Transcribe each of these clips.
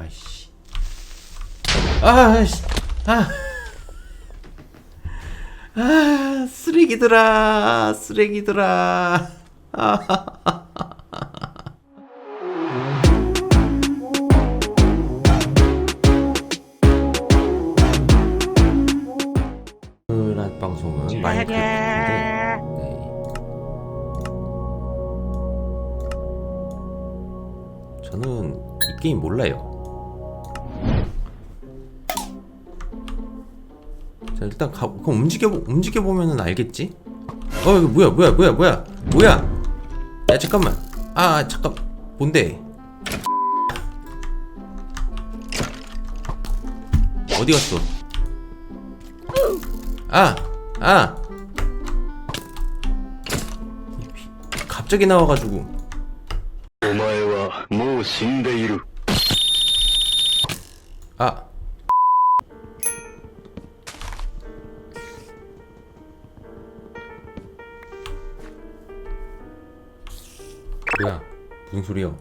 아이씨. 아이씨. 아. 아, 쓰레기들아. 쓰레기들아. 아. 오늘 방송은 마이크인데 네. 저는 이 게임 몰라요. 자 일단 가 그럼 움직여 움직여 보면은 알겠지? 어 이거 뭐야 뭐야 뭐야 뭐야 뭐야? 야 잠깐만 아, 아 잠깐 뭔데? 어디 갔어? 아! 아! 갑자기 나와가지고 아 뭐야? 무슨 소리야?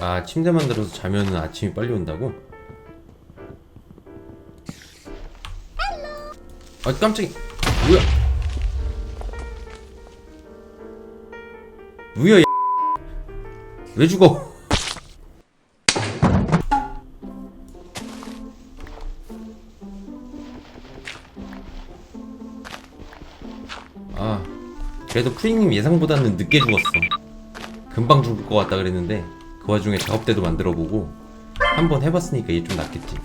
아 침대 만들어서 자면은 아침이 빨리 온다고? 아 깜짝이 뭐야? 뭐야 이왜 죽어 그래도 프리님 예상보다는 늦게 죽었어. 금방 죽을 것 같다 그랬는데 그 와중에 작업대도 만들어보고 한번 해봤으니까 이게 좀 낫겠지.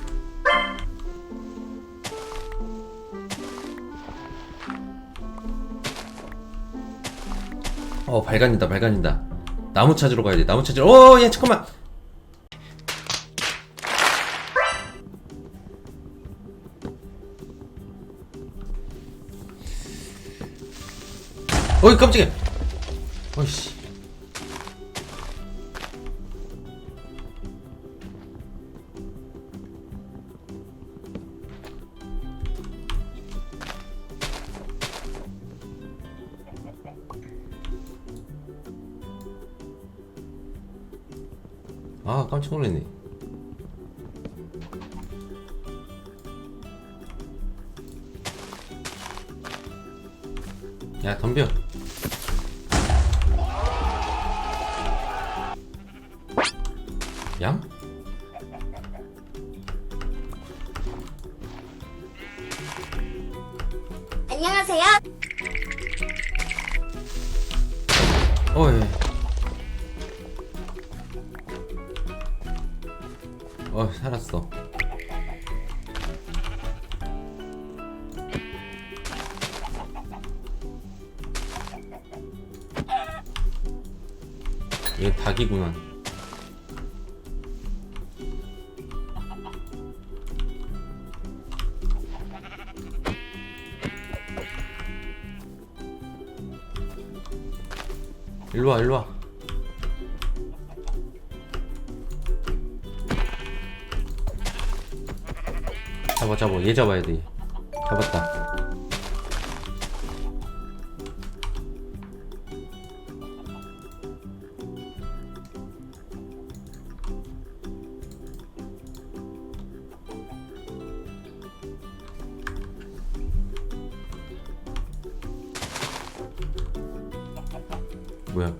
어 발간이다 발간이다. 나무 찾으러 가야 돼 나무 찾으러. 어야 잠깐만 어이 깜짝이야. 어이씨. 아 깜짝 놀랐네. 야 덤벼 얌? 안녕하세요. 어, 예. 어, 살았어. 얘 닭이구나. 일로와, 일로와. 잡아, 잡아. 얘 잡아야 돼. 잡았다. 뭐야?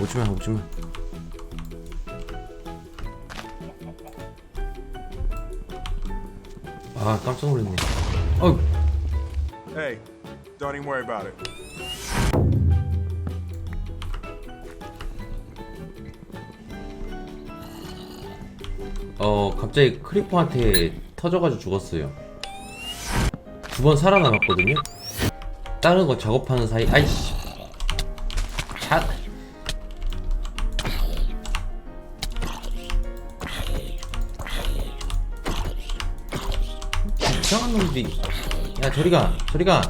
오지마 오지마 아 깜짝 놀랐네 어 Hey, don't even worry about it. 어 갑자기 크리퍼한테 터져가지고 죽었어요. 두 번 살아남았거든요. 다른 거 작업하는 사이 아이씨. 샷. 이상한 놈들이. 야 저리가 저리가.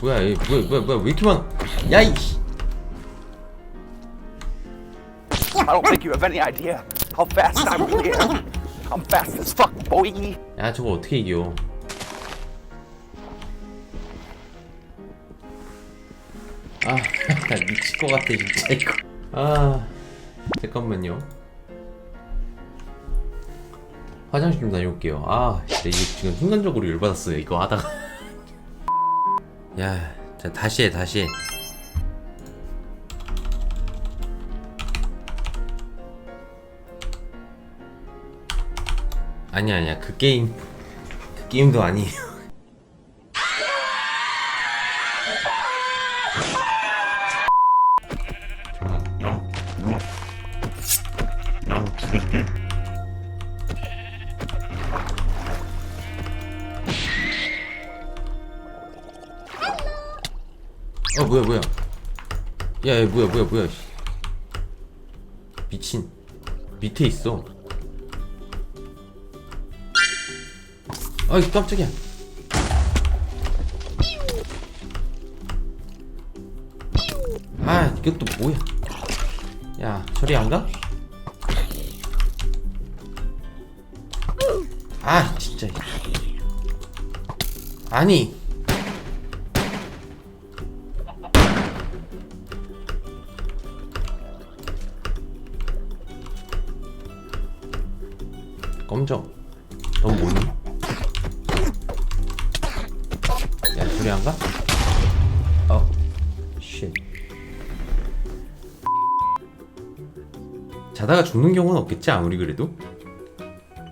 뭐야 얘 뭐야 뭐야 뭐야 왜 이렇게 많아 야이씨. I don't think you have any idea how fast I really. I'm fast as fuck, boy. 야 저거 어떻게 이겨? 아 나 미칠 것 같아 진짜 이거. 아 잠깐만요. 화장실 좀 다녀올게요. 아 진짜 이거 지금 순간적으로 열받았어요 이거 하다가. 야 자, 다시 해 다시 해 아니야 아니야. 그 게임 그 게임도 아니에요. 어 뭐야 뭐야. 야, 야 뭐야 뭐야 뭐야 씨. 미친. 밑에 있어 아이 깜짝이야. 아또 뭐야? 야 저리 안 가? 아 진짜. 아니. 검정. 넌 뭐니? 야 소리 안 가? 어 쉣. 자다가 죽는 경우는 없겠지 아무리 그래도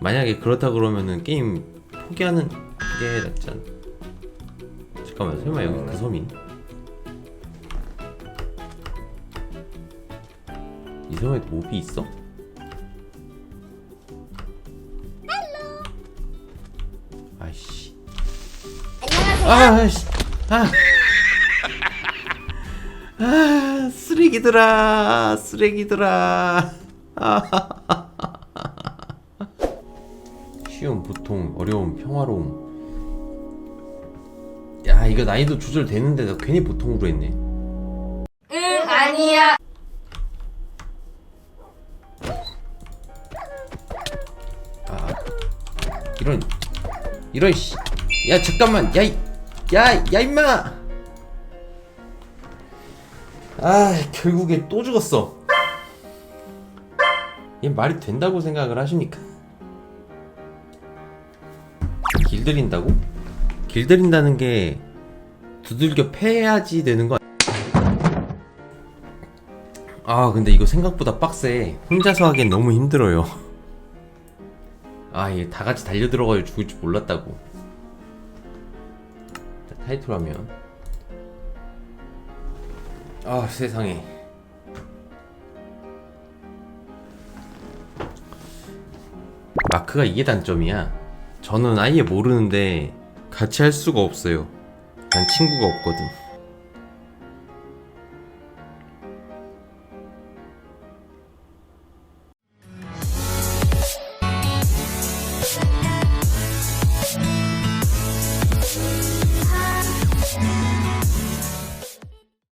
만약에 그렇다 그러면은 게임 포기하는 게 낫지 않 잠깐만 설마 여기 그 섬이 이 섬에도 몹이 있어? 아이씨 아이씨 아. 아 쓰레기들아 쓰레기들아 아. 쉬움 보통 어려움 평화로움 야 이거 난이도 조절되는데 나 괜히 보통으로 했네 응 아니야 이런 이런 씨. 야 잠깐만 야 야 야 임마! 아 결국에 또 죽었어. 얘 말이 된다고 생각을 하십니까? 길들인다고? 길들인다는 게 두들겨 패야지 되는 거 아 근데 이거 생각보다 빡세. 혼자서 하기엔 너무 힘들어요. 아, 이게 다 같이 달려 들어가지고 죽을 줄 몰랐다고. 자, 타이틀 하면. 아, 세상에. 마크가 이게 단점이야. 저는 아예 모르는데 같이 할 수가 없어요. 난 친구가 없거든.